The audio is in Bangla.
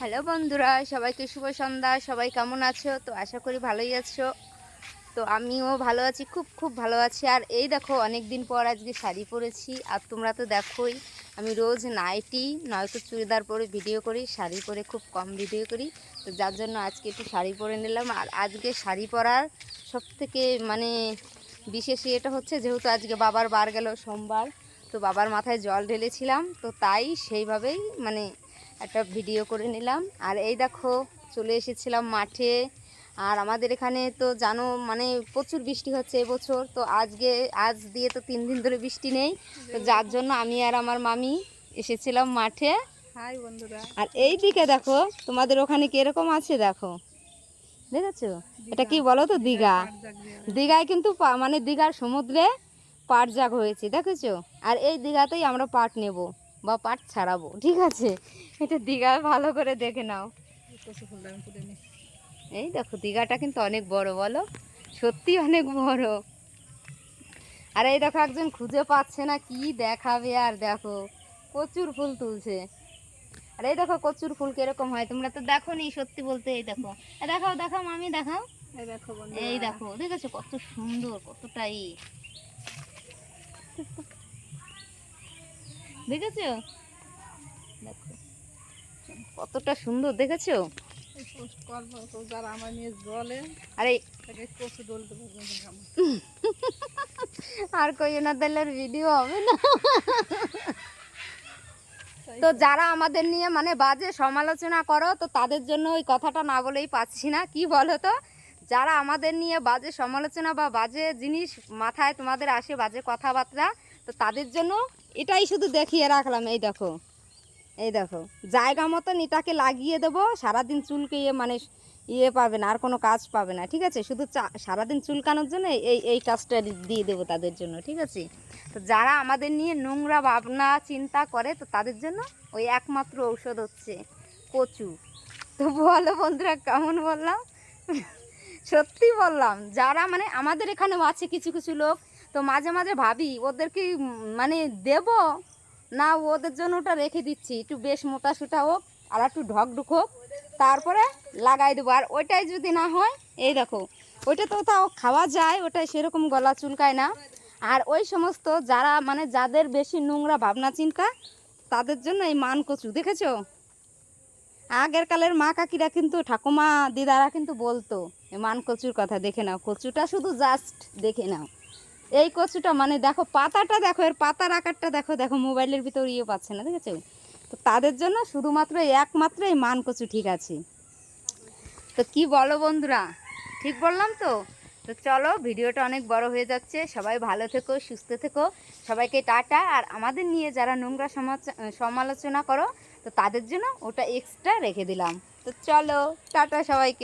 হ্যালো বন্ধুরা, সবাইকে শুভ সন্ধ্যা, সবাই কেমন আছো? তো আশা করি ভালোই আছো। তো আমিও ভালো আছি, খুব খুব ভালো আছি। আর এই দেখো অনেক দিন পর আজকে শাড়ি পরেছি। আর তোমরা তো দেখোই, আমি রোজ নাইটি, নয়তো চুড়িদার পরে ভিডিও করি, শাড়ি পরে খুব কম ভিডিও করি। তো যার জন্য আজকে একটু শাড়ি পরে নিলাম। আর আজকে শাড়ি পরার সব থেকে মানে বিশেষ এটা হচ্ছে, যেহেতু আজকে বাবার বার গেল সোমবার, তো বাবার মাথায় জল ঢেলেছিলাম। তো তাই সেইভাবেই মানে একটা ভিডিও করে নিলাম। আর এই দেখো চলে এসেছিলাম মাঠে। আর আমাদের এখানে তো জানো মানে প্রচুর বৃষ্টি হচ্ছে এবছর তো আজকে আজ দিয়ে তো তিন দিন ধরে বৃষ্টি নেই। তো যার জন্য আমি আর আমার মামি এসেছিলাম মাঠে। হাই বন্ধুরা। আর এই দিকে দেখো তোমাদের ওখানে কীরকম আছে দেখো? দেখেছ? এটা কি বলো তো দীঘা? দীঘায় কিন্তু মানে দীঘার সমুদ্রে পাট জাগ হয়েছে দেখেছ? আর এই দীঘাতেই আমরা পাট নেব। বা পাট ছাড়াবো ঠিক আছে? এটা দীঘায় ভালো করে দেখে নাও। এই দেখো দীঘাটা কিন্তু অনেক বড় বলো? সত্যি অনেক বড়। আর এই দেখো একজন খুঁজে পাচ্ছে না কি দেখাবে আর দেখো প্রচুর ফুল তুলছে। আর এই দেখো কচুর ফুল কীরকম হয় তোমরা তো দেখো নি সত্যি বলতে এই দেখো। দেখাও দেখাও মামি দেখাও। এই দেখো দেখো দেখেছ কত সুন্দর কতটাই। দেখেছ? দেখো। কতটা সুন্দর দেখেছ? আরে ভিডিও হবে না। তো। যারা আমাদের নিয়ে মানে বাজে সমালোচনা করো তো তাদের জন্য ওই কথাটা না বলেই পাচ্ছি না। কি বলো তো? যারা আমাদের নিয়ে বাজে সমালোচনা বা বাজে জিনিস মাথায় তোমাদের আসে বাজে কথাবার্তা তো তাদের জন্য এটাই শুধু দেখিয়ে রাখলাম, এই দেখো। এই দেখো, জায়গা মতন এটাকে লাগিয়ে দেবো, সারাদিন চুলকে ইয়ে মানে ইয়ে পাবে না, আর কোনো কাজ পাবে না, ঠিক আছে? শুধু চা- সারাদিন চুলকানোর জন্য এই এই কাজটা দিয়ে দেবো তাদের জন্য, ঠিক আছে? তো যারা আমাদের নিয়ে নোংরা ভাবনা, চিন্তা করে, তো তাদের জন্য ওই একমাত্র ঔষধ হচ্ছে কচু। তো বলো বন্ধুরা, কেমন বললাম? সত্যি বললাম, যারা মানে আমাদের এখানেও আছে কিছু কিছু লোক তো মাঝে মাঝে ভাবি, ওদেরকে মানে দেব? না, ওদের জন্য ওটা রেখে দিচ্ছি। একটু বেশ মোটা সুটা হোক, আর একটু ঢক ঢুক হোক, তারপরে লাগাই দেবো। আর ওইটাই যদি না হয়, এই দেখো, ওইটা তো তাও খাওয়া যায়, ওটাই সেরকম গলা চুলকায় না। আর ওই সমস্ত যারা মানে যাদের বেশি নোংরা ভাবনা চিন্তা, তাদের জন্য এই মান কচু, দেখেছ? আগের কালের মা কাকিরা কিন্তু, ঠাকুমা দিদারা কিন্তু বলতো মান কচুর কথা দেখে নাও। কচুটা শুধু জাস্ট দেখে নাও। এই কচুটা মানে দেখো, পাতাটা দেখো, এর পাতার আকারটা দেখো দেখো, মোবাইলের ভিতর ইয়ে পাচ্ছে না, দেখেছ? তো তাদের জন্য শুধুমাত্র একমাত্র এই মান কচু ঠিক আছে। তো কি বলো বন্ধুরা? ঠিক বললাম তো? তো চলো, ভিডিওটা অনেক বড় হয়ে যাচ্ছে। সবাই ভালো থেকো, সুস্থ থেকো। সবাইকে টাটা। আর আমাদের নিয়ে যারা নোংরা সমালোচনা করো, তো তাদের জন্য ওটা এক্সট্রা রেখে দিলাম। তো চলো, টাটা সবাইকে।